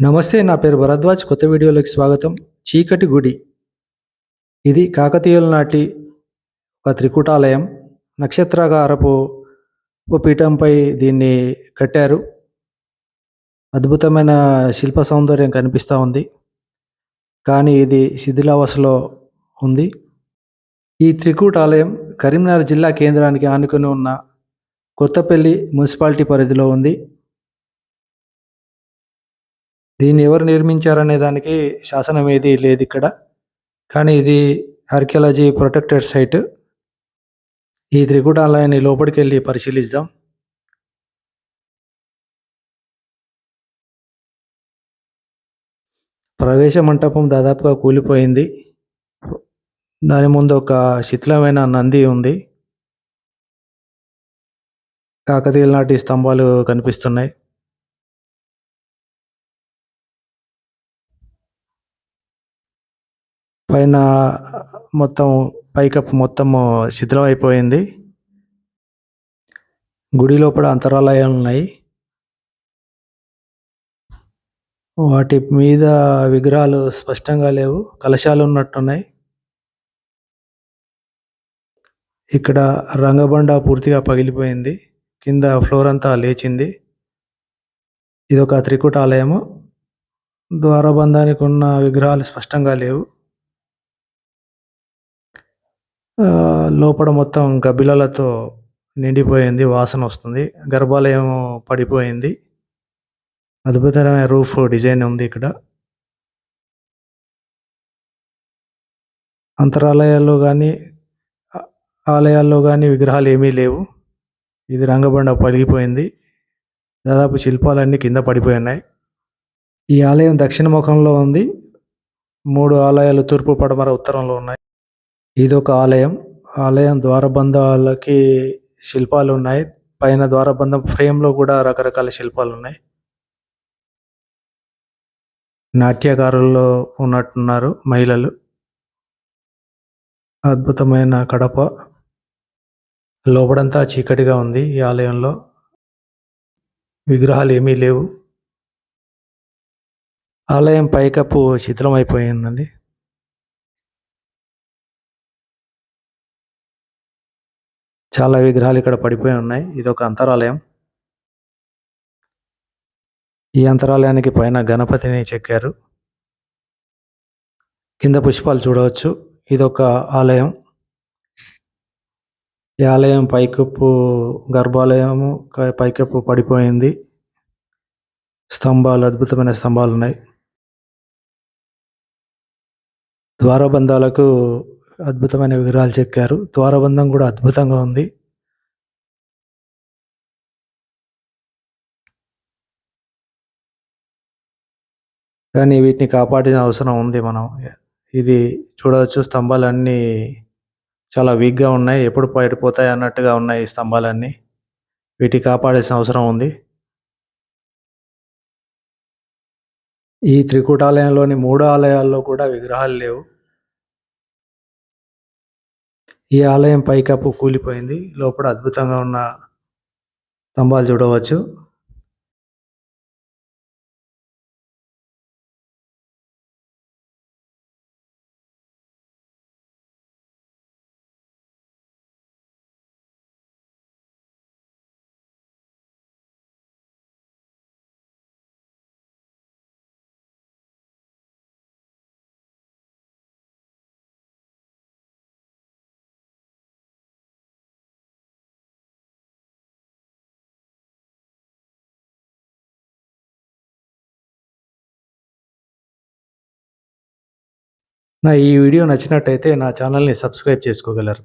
నమస్తే నా పేరు భరద్వాజ్. కొత్త వీడియోలోకి స్వాగతం. చీకటి గుడి. ఇది కాకతీయుల నాటి ఒక త్రికూటాలయం. నక్షత్రాకారపు పీఠంపై దీన్ని కట్టారు. అద్భుతమైన శిల్ప సౌందర్యం కనిపిస్తూ ఉంది. కానీ ఇది శిథిలావసలో ఉంది. ఈ త్రికూటాలయం కరీంనగర్ జిల్లా కేంద్రానికి ఆనుకొని ఉన్న కొత్తపల్లి మున్సిపాలిటీ పరిధిలో ఉంది. దీన్ని ఎవరు నిర్మించారనే దానికి శాసనం ఏది లేదు ఇక్కడ. కానీ ఇది ఆర్కియాలజీ ప్రొటెక్టెడ్ సైట్. ఈ త్రికూటాలయాన్ని లోపలికి వెళ్ళి పరిశీలిద్దాం. ప్రవేశ మంటపం దాదాపుగా కూలిపోయింది. దాని ముందు ఒక శిథిలమైన నంది ఉంది. కాకతీయుల నాటి స్తంభాలు కనిపిస్తున్నాయి. పైన మొత్తం పైకప్పు మొత్తము శిథిలం అయిపోయింది గుడి లోపల అంతరాలయాలు ఉన్నాయి. వాటి మీద విగ్రహాలు స్పష్టంగా లేవు. కలశాలు ఉన్నట్టున్నాయి. ఇక్కడ రంగబండ పూర్తిగా పగిలిపోయింది. కింద ఫ్లోర్ అంతా లేచింది. ఇది ఒక త్రికూట ఆలయము ద్వారబంధానికి ఉన్న విగ్రహాలు స్పష్టంగా లేవు. లోపల మొత్తం గబ్బిలాలతో నిండిపోయింది వాసన వస్తుంది. గర్భాలయం పడిపోయింది. అద్భుతమైన రూఫ్ డిజైన్ ఉంది ఇక్కడ. అంతరాలయాల్లో కానీ ఆలయాల్లో కానీ విగ్రహాలు ఏమీ లేవు. ఇది రంగబండ పలిగిపోయింది దాదాపు శిల్పాలన్నీ కింద పడిపోయి ఉన్నాయి ఈ ఆలయం దక్షిణ ముఖంలో ఉంది. మూడు ఆలయాలు తూర్పు పడమర ఉత్తరంలో ఉన్నాయి. ఇది ఒక ఆలయం. ఆలయం ద్వారబంధాలకి శిల్పాలు ఉన్నాయి పైన ద్వారబంధం ఫ్రేమ్లో కూడా రకరకాల శిల్పాలు ఉన్నాయి నాట్యకారుల్లో ఉన్నట్టున్నారు మహిళలు. అద్భుతమైన కడప. లోపడంతా చీకటిగా ఉంది ఈ ఆలయంలో. విగ్రహాలు ఏమీ లేవు. ఆలయం పైకప్పు శిథిలమైపోయిందండి. చాలా విగ్రహాలు ఇక్కడ పడిపోయి ఉన్నాయి. ఇది ఒక అంతరాలయం. ఈ అంతరాలయానికి పైన గణపతిని చెక్కారు. కింద పుష్పాలు చూడవచ్చు. ఇది ఒక ఆలయం. ఈ ఆలయం పైకప్పు గర్భాలయము పైకప్పు పడిపోయింది. స్తంభాలు అద్భుతమైన స్తంభాలు ఉన్నాయి. ద్వారబంధాలకు అద్భుతమైన విగ్రహాలు చెక్కారు ద్వారబంధం కూడా అద్భుతంగా ఉంది. కానీ వీటిని కాపాడిన అవసరం ఉంది మనం. ఇది చూడవచ్చు స్తంభాలన్నీ చాలా వీక్గా ఉన్నాయి. ఎప్పుడు పడిపోతాయి అన్నట్టుగా ఉన్నాయి ఈ స్తంభాలన్నీ. వీటిని కాపాడాల్సిన అవసరం ఉంది. ఈ త్రికూటాలయంలోని మూడు ఆలయాల్లో కూడా విగ్రహాలు లేవు. ఈ ఆలయం పైకప్పు కూలిపోయింది. లోపల అద్భుతంగా ఉన్న స్తంభాలు చూడవచ్చు. నా ఈ వీడియో నచ్చినట్టయితే నా ఛానల్ని సబ్స్క్రైబ్ చేసుకోగలరు.